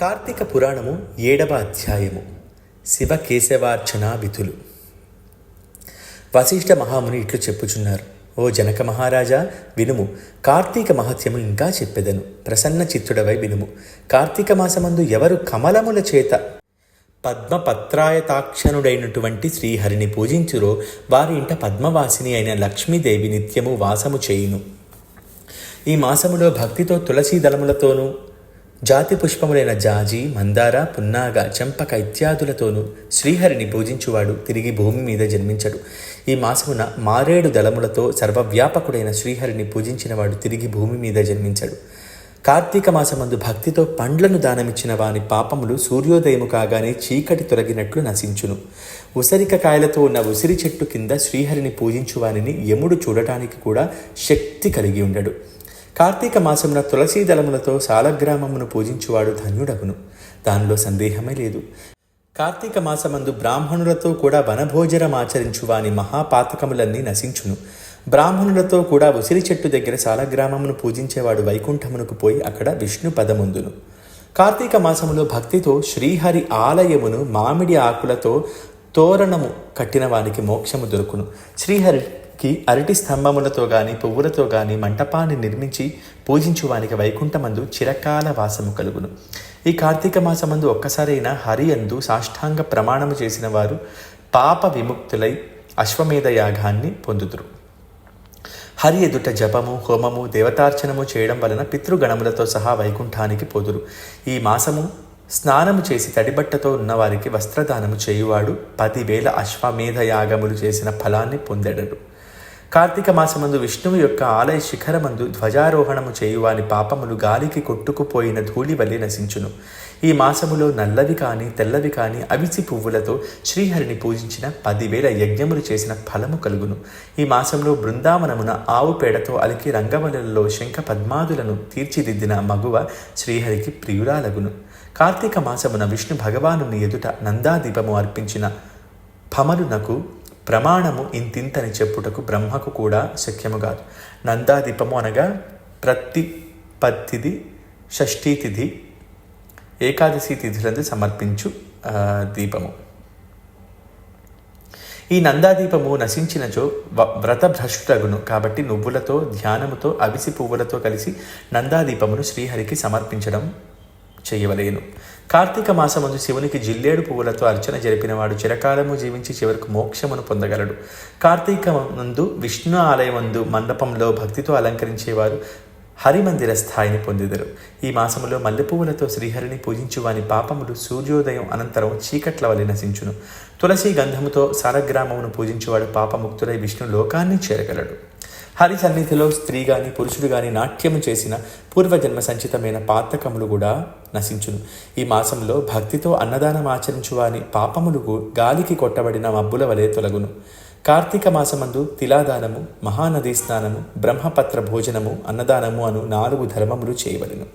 కార్తీక పురాణము ఏడవ అధ్యాయము. శివ కేశవార్చనా విధులు వశిష్ఠ మహాముని ఇట్లు చెప్పుచున్నారు. ఓ జనక మహారాజా వినుము కార్తీక మహత్యము ఇంకా చెప్పెదను. ప్రసన్న చిత్తుడవై వినుము. కార్తీక మాసమందు ఎవరు కమలముల చేత పద్మపత్రాయతాక్షణుడైనటువంటి శ్రీహరిని పూజించురో వారి ఇంట పద్మవాసిని అయిన లక్ష్మీదేవి నిత్యము వాసము చేయును. ఈ మాసములో భక్తితో తులసీ దళములతోనూ జాతి పుష్పములైన జాజి మందార పున్నాగ చెంపక ఇత్యాదులతోనూ శ్రీహరిని పూజించువాడు తిరిగి భూమి మీద జన్మించడు. ఈ మాసమున మారేడు దళములతో సర్వవ్యాపకుడైన శ్రీహరిని పూజించినవాడు తిరిగి భూమి మీద జన్మించడు. కార్తీక మాసమందు భక్తితో పండ్లను దానమిచ్చిన వాని పాపములు సూర్యోదయము కాగానే చీకటి తొలగినట్లు నశించును. ఉసరిక కాయలతో ఉన్న ఉసిరి చెట్టు కింద శ్రీహరిని పూజించువానిని యముడు చూడటానికి కూడా శక్తి కలిగి ఉండడు. కార్తీక మాసమున తులసీ దళములతో సాలగ్రామమును పూజించువాడు ధన్యుడగును. దానిలో సందేహమే లేదు. కార్తీక మాసమందు బ్రాహ్మణులతో కూడా వనభోజనం ఆచరించు వాని మహాపాతకములన్నీ నశించును. బ్రాహ్మణులతో కూడా ఉసిరి చెట్టు దగ్గర సాలగ్రామమును పూజించేవాడు వైకుంఠమునకు పోయి అక్కడ విష్ణు పదముందును. కార్తీక మాసములో భక్తితో శ్రీహరి ఆలయమును మామిడి ఆకులతో తోరణము కట్టిన వానికి మోక్షము దొరుకును. శ్రీహరి కి అరటి స్తంభములతో గాని పువ్వులతో గాని మంటపాన్ని నిర్మించి పూజించువానికి వైకుంఠమందు చిరకాల వాసము కలుగును. ఈ కార్తీక మాసమందు ఒక్కసారైనా హరి అందు సాష్టాంగ ప్రమాణము చేసిన వారు పాప విముక్తులై అశ్వమేధ యాగాన్ని పొందుతురు హరి ఎదుట జపము హోమము దేవతార్చనము చేయడం వలన పితృగణములతో సహా వైకుంఠానికి పోదురు. ఈ మాసము స్నానము చేసి తడిబట్టతో ఉన్నవారికి వస్త్రదానము చేయువాడు పదివేల అశ్వమేధ యాగములు చేసిన ఫలాన్ని పొందెడడు కార్తీక మాసమందు విష్ణువు యొక్క ఆలయ శిఖరమందు ధ్వజారోహణము చేయువాని పాపములు గాలికి కొట్టుకుపోయిన ధూళి వల్లి నశించును. ఈ మాసములో నల్లవి కాని తెల్లవి కాని అవిసి పువ్వులతో శ్రీహరిని పూజించిన పదివేల యజ్ఞములు చేసిన ఫలము కలుగును. ఈ మాసంలో బృందావనమున ఆవు పేడతో అలికి రంగవలలో శంఖ పద్మాదులను తీర్చిదిద్దిన మగువ శ్రీహరికి ప్రియురాలగును. కార్తీక మాసమున విష్ణు భగవాను ఎదుట నందాదీపము అర్పించిన భమరునకు ప్రమాణము ఇంతింతని చెప్పుటకు బ్రహ్మకు కూడా శక్యము కాదు. నందాదీపము అనగా ప్రతిపత్తిది షష్ఠీ తిథి ఏకాదశి తిథులందు సమర్పించు దీపము. ఈ నందాదీపము నశించినచో వ- వ్రతభ్రష్టుడగును. కాబట్టి నువ్వులతో ధ్యానముతో అవిసి పువ్వులతో కలిసి నందాదీపమును శ్రీహరికి సమర్పించడం చేయవలేను. కార్తీక మాసమందు శివునికి జిల్లేడు పువ్వులతో అర్చన జరిపినవాడు చిరకాలము జీవించి చివరకు మోక్షమును పొందగలడు. కార్తీక నందు విష్ణు ఆలయమందు మండపంలో భక్తితో అలంకరించేవారు హరిమందిర స్థాయిని పొందిదరు. ఈ మాసములో మల్లెపువ్వులతో శ్రీహరిని పూజించు వాని పాపములు సూర్యోదయం అనంతరం చీకట్ల వలె నశించును. తులసి గంధముతో సారగ్రామమును పూజించువాడు పాపముక్తుడై విష్ణు లోకాన్ని చేరగలడు. హరి సన్నిధిలో స్త్రీ గాని పురుషుడు గాని నాట్యము చేసిన పూర్వజన్మ సంచితమైన పాతకములు కూడా నశించును. ఈ మాసంలో భక్తితో అన్నదానం ఆచరించువాని పాపములు గాలికి కొట్టబడిన మబ్బుల వలె తొలగును. కార్తీక మాసమందు తిలాదానము మహానదీ స్నానము బ్రహ్మపత్ర భోజనము అన్నదానము అను నాలుగు ధర్మములు చేయబడిను.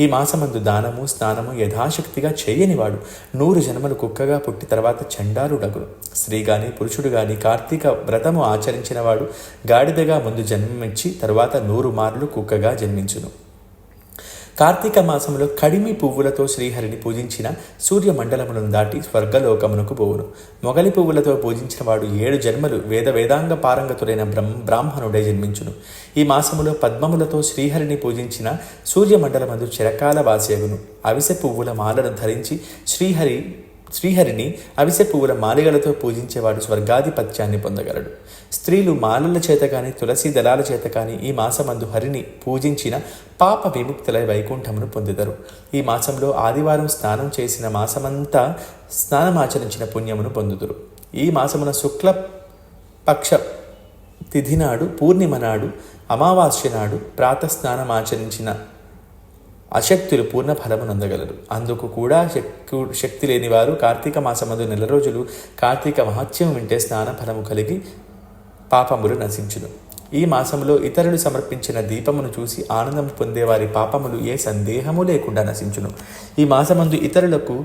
ఈ మాసమందు దానము స్నానము యథాశక్తిగా చేయనివాడు నూరు జన్మలు కుక్కగా పుట్టి తర్వాత చండాలుడగును స్త్రీ గాని పురుషుడు గాని కార్తీక వ్రతము ఆచరించినవాడు గాడిదగా ముందు జన్మమిచ్చి తరువాత నూరు మార్లు కుక్కగా జన్మించును. కార్తీక మాసంలో కడిమి పువ్వులతో శ్రీహరిని పూజించిన సూర్యమండలములను దాటి స్వర్గలోకమునకు పోవును. మొగలి పువ్వులతో పూజించిన వాడు ఏడు జన్మలు వేద వేదాంగ పారంగతుడైన బ్రహ్మ బ్రాహ్మణుడే జన్మించును. ఈ మాసములో పద్మములతో శ్రీహరిని పూజించిన సూర్యమండలమందు చిరకాల వాసేగును అవిసె పువ్వుల మాలను ధరించి శ్రీహరి శ్రీహరిని అవిసె పువ్వుల మాలిగలతో పూజించేవాడు స్వర్గాధిపత్యాన్ని పొందగలడు. స్త్రీలు మాలల చేత కానీ తులసి దళాల చేత కానీ ఈ మాసమందు హరిని పూజించిన పాప విముక్తులై వైకుంఠమును పొందుతారు ఈ మాసంలో ఆదివారం స్నానం చేసిన మాసమంతా స్నానమాచరించిన పుణ్యమును పొందుదురు. ఈ మాసమున శుక్ల పక్ష తిథి నాడు పూర్ణిమ నాడు అమావాస్య నాడు ప్రాతస్నానం ఆచరించిన అశక్తులు పూర్ణ ఫలము నందగలరు అందుకు కూడా శక్తి శక్తి లేని వారు కార్తీక మాసమందు నెల రోజులు కార్తీక మహత్యం వింటే స్నాన ఫలము కలిగి పాపములు నశించును. ఈ మాసములో ఇతరులు సమర్పించిన దీపమును చూసి ఆనందం పొందేవారి పాపములు ఏ సందేహము లేకుండా నశించును. ఈ మాసమందు ఇతరులకు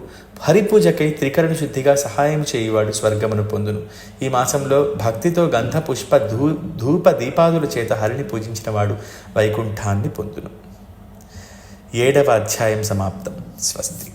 హరిపూజకై త్రికరణ శుద్ధిగా సహాయం చేయువాడు స్వర్గమును పొందును. ఈ మాసంలో భక్తితో గంధ పుష్ప ధూ ధూప దీపాదుల చేత హరిని పూజించిన వాడు వైకుంఠాన్ని పొందును. ఏడవ అధ్యాయం సమాప్తం. స్వస్తి.